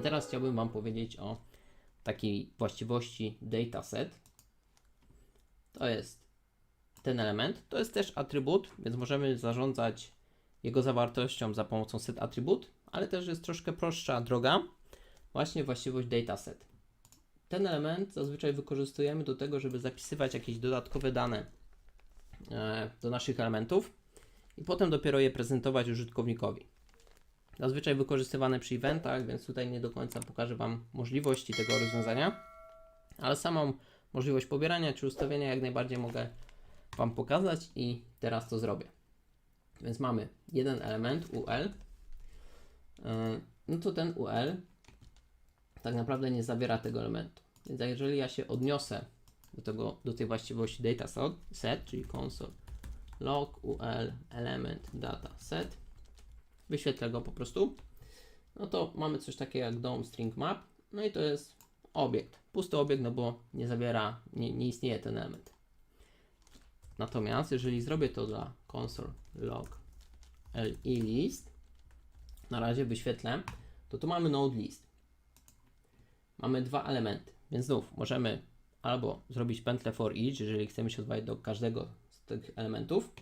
teraz chciałbym Wam powiedzieć o takiej właściwości dataset. To jest ten element. To jest też atrybut, więc możemy zarządzać jego zawartością za pomocą set attribut, ale też jest troszkę prostsza droga, właśnie właściwość dataset. Ten element zazwyczaj wykorzystujemy do tego, żeby zapisywać jakieś dodatkowe dane e, do naszych elementów i potem dopiero je prezentować użytkownikowi. Zazwyczaj wykorzystywane przy eventach, więc tutaj nie do końca pokażę Wam możliwości tego rozwiązania, ale samą możliwość pobierania czy ustawienia jak najbardziej mogę Wam pokazać i teraz to zrobię. Więc mamy jeden element UL. Yy, No to ten UL tak naprawdę nie zawiera tego elementu. Więc jeżeli ja się odniosę do, tego, do tej właściwości data set, set czyli console log ul element data set, wyświetlę go po prostu, no to mamy coś takiego jak DOM string map, no i to jest obiekt, pusty obiekt, no bo nie zawiera, nie, nie istnieje ten element. Natomiast jeżeli zrobię to dla console log li list, na razie wyświetlę, to tu mamy node list. Mamy dwa elementy, więc znów możemy albo zrobić pętlę for each, jeżeli chcemy się odwołać do każdego z tych elementów,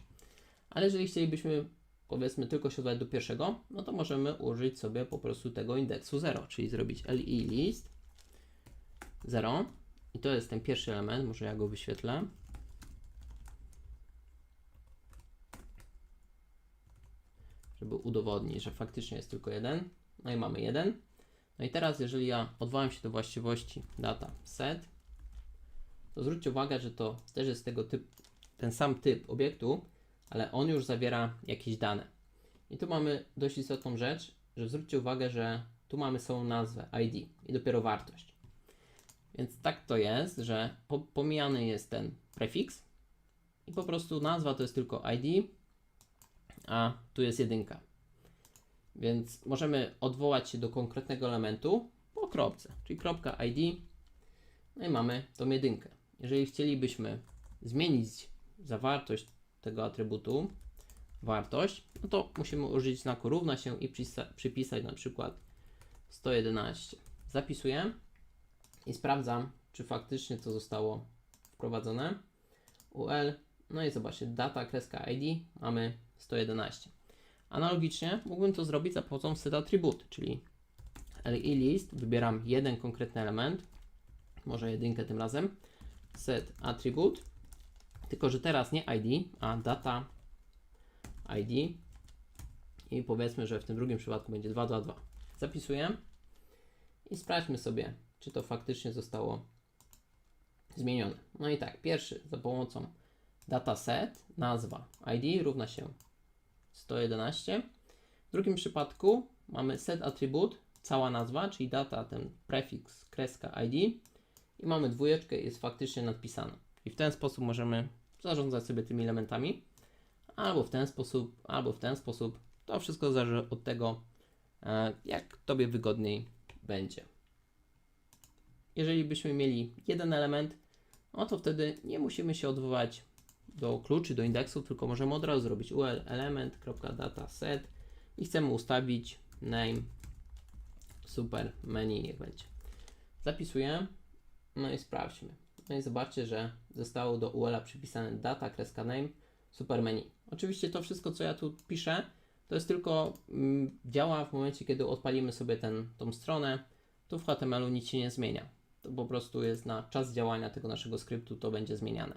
ale jeżeli chcielibyśmy powiedzmy tylko się odwołać do pierwszego, no to możemy użyć sobie po prostu tego indeksu 0, czyli zrobić li list 0 i to jest ten pierwszy element, może ja go wyświetlę. żeby udowodnić, że faktycznie jest tylko jeden. No i mamy jeden. No i teraz, jeżeli ja odwołam się do właściwości data set, to zwróćcie uwagę, że to też jest tego typ, ten sam typ obiektu, ale on już zawiera jakieś dane. I tu mamy dość istotną rzecz, że zwróćcie uwagę, że tu mamy samą nazwę ID i dopiero wartość. Więc tak to jest, że po, pomijany jest ten prefiks i po prostu nazwa to jest tylko ID, a tu jest jedynka. Więc możemy odwołać się do konkretnego elementu po kropce, czyli kropka ID, no i mamy tą jedynkę. Jeżeli chcielibyśmy zmienić zawartość tego atrybutu, wartość, no to musimy użyć znaku równa się i przypisać na przykład 111. Zapisuję i sprawdzam, czy faktycznie to zostało wprowadzone. UL, no i zobaczcie, data, kreska ID, mamy 111. Analogicznie mógłbym to zrobić za pomocą set attribut, czyli li list, wybieram jeden konkretny element, może jedynkę tym razem, set attribut, tylko że teraz nie ID, a data ID i powiedzmy, że w tym drugim przypadku będzie 222. Zapisuję i sprawdźmy sobie, czy to faktycznie zostało zmienione. No i tak, pierwszy za pomocą dataset, nazwa ID równa się 111. W drugim przypadku mamy set attribut, cała nazwa, czyli data, ten prefiks, kreska ID i mamy dwójeczkę jest faktycznie nadpisana. I w ten sposób możemy zarządzać sobie tymi elementami albo w ten sposób, albo w ten sposób. To wszystko zależy od tego, e, jak Tobie wygodniej będzie. Jeżeli byśmy mieli jeden element, no to wtedy nie musimy się odwołać do kluczy, do indeksów, tylko możemy od razu zrobić ul element.dataset i chcemy ustawić name super menu, niech będzie. Zapisuję, no i sprawdźmy. No i zobaczcie, że zostało do UL przypisane data, kreska name, super menu. Oczywiście to wszystko, co ja tu piszę, to jest tylko mm, działa w momencie, kiedy odpalimy sobie ten, tą stronę. Tu w HTML-u nic się nie zmienia. To po prostu jest na czas działania tego naszego skryptu, to będzie zmieniane.